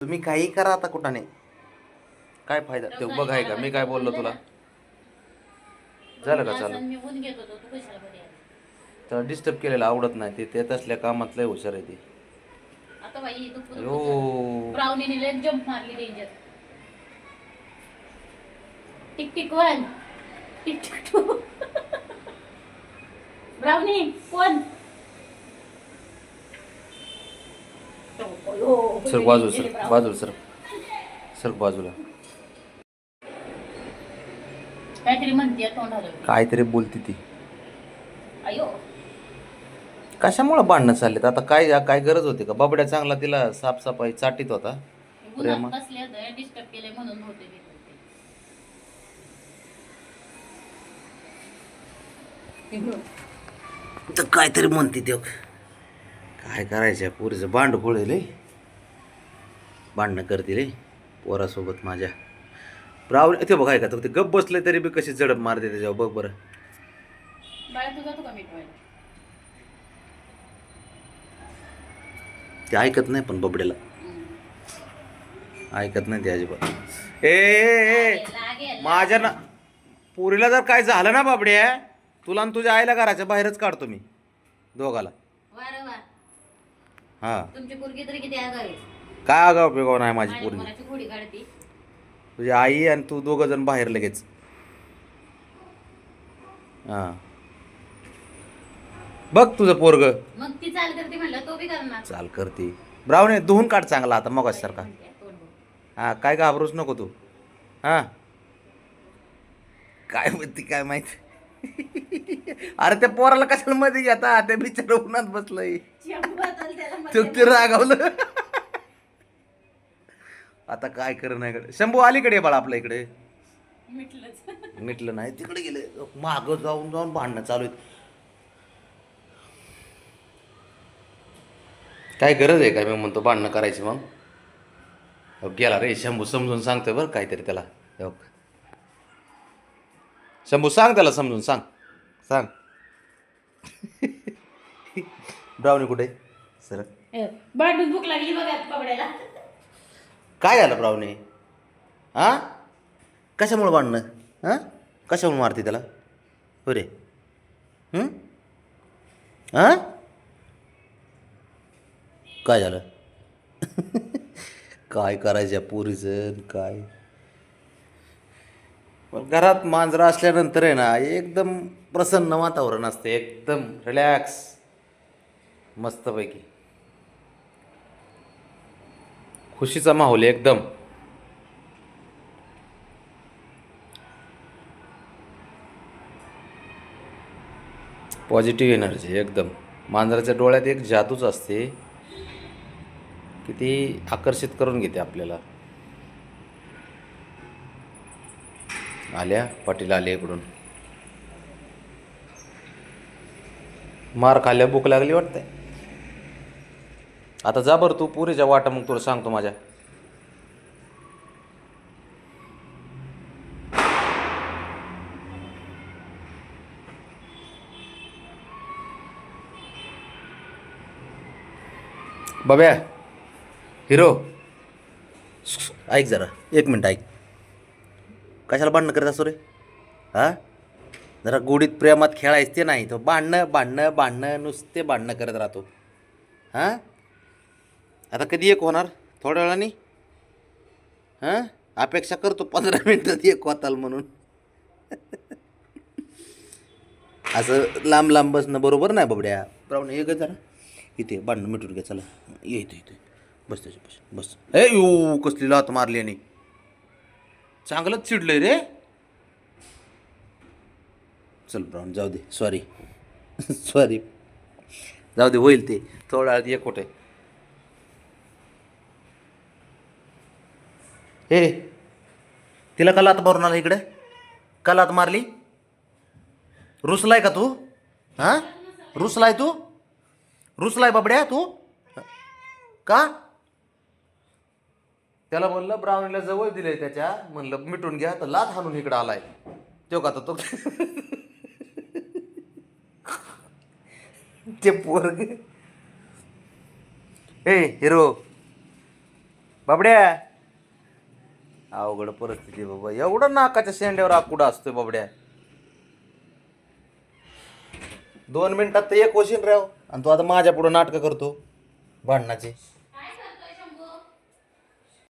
तुम्ही काही करा आता कुठं नाही काय फायदा? ते बघ आहे का? मी काय बोललो तुला? झालं का चालू? तर डिस्टर्ब केलेलं आवडत नाही. ते ते तसल्या कामात लय हुशार आहे ते. मारली danger tick tick one. Tick tick two brownie कोण? सर बाजूला सर. बाजूला सर. सर बाजूला. काहीतरी म्हणते काहीतरी बोलती ती. अयो. कशामुळे भांडणं चाललेत? आता काय काय गरज होती का? बाबड्या चांगला तिला साफसफाई चाटीत होता. प्रेमा. उन्हात बसले होते डिस्टर्ब केले म्हणून होते ते. तर काहीतरी म्हणते ते. काय करायचं पुरीचं? भांड फोडेल भांडणं करतील पोरासोबत माझ्या. राहुल ते बघाय का तो ते गप बसले तरी बी कशी झडप मारते त्याच्यावर बघ बरं. बाळा तू ऐकत नाही पण बबड्याला. ऐकत नाही ते अजिबात. ए, माझ्या ना पुरीला जर काय झालं ना बाबड्या तुला आणि तुझ्या आईला घराच्या बाहेरच काढतो मी दोघाला. हा. तुमची पोरगी तरी किती आगावी? काय आगाव उपयोग नाही माझी माझ्या पोरगी. काढते. तुझी आई आणि तू दोघं जण बाहेर लगेच. हा. बघ तुझं पोरग. मग ती चाल करते म्हणलं तो बी करणार. चाल करते. ब्राऊन आहे धुवून काढ चांगला आता मग सारखा. हा काय घाबरूच नको तू. हा. काय म्हणते काय माहीत? अरे त्या पोराला कशाला मध्ये घेता? त्या बिचारा उन्हात बसलंय. तो ते रागावलं. आता काय कर नाही कडे शंभू अलीकडे बाळा आपल्या इकडे. मिटलं नाही तिकडे गेले. माग जाऊन जाऊन भांडणं चालू आहेत. काय गरज आहे काय मी म्हणतो भांडणं करायची मग. गेला रे शंभू समजून सांगतोय बरं काहीतरी त्याला. शंभू सांग त्याला समजून सांग. सांग. ब्राउनी कुठे? सर भूक लागली बघा काय झालं ब्राउनी हां? कशामुळे भांडणं? हां? कशामुळे मारते त्याला? हो रे. हं? हां? काय झालं? काय करायचं या पोरीचं? काय? पण घरात मांजरा असल्यानंतर आहे ना एकदम प्रसन्न वातावरण असते. एकदम रिलॅक्स मस्तपैकी. खुशीचा माहोल आहे एकदम. पॉझिटिव्ह एनर्जी एकदम. मांजराच्या डोळ्यात एक जादूच असते की ती आकर्षित करून घेते आपल्याला. आल्या पाटील आले इकडून. मार खाल्ल्या भूक लागली वाटतंय. आता जा बरं तू पुरीच्या वाटा मग तुला सांगतो माझ्या. बब्या हिरो. ऐक जरा एक मिनिट ऐक. कशाला भांडणं करत असतो रे? हा? जरा गोडीत प्रेमात खेळायचं ते नाही तो भांडणं भांडणं भांडणं नुसते भांडणं करत राहतो. हां? आता कधी एक होणार? थोड्या वेळाने? हां? अपेक्षा करतो पंधरा मिनटात एक होताल म्हणून. असं लांब लांब बसणं बरोबर नाही बबड्या. प्राऊन हे ग जरा. इथे भांडणं मिटून घ्या चला. ये इथे इथे. बस त्याच्या बस बस. ए यू कसली लात मारली आणि चांगलंच चिडलंय रे. चल ब्राऊन जाऊ दे. सॉरी सॉरी जाऊ दे होईल ते. थोडा वेळात एक कुठे. हे तिला का लात मारून आला इकडे? का लात मारली? रुसलाय का तू? हां? रुसलाय तू? रुसलाय बाबड्या तू? का? त्याला म्हणलं ब्रावणीला जवळ दिले त्याच्या. म्हणलं मिटून घ्या तर लात हाणून इकडं आलाय. तो का तो ते पोरग ए हिरो. बाबड्या. अवघड परिस्थिती बाबा. एवढं नाकाच्या शेंड्यावर आकुडा असतोय बाबड्या. दोन मिनिटात तर एक वशीन राव. आणि तू आता माझ्या पुढं नाटकं करतो. भांडणाची.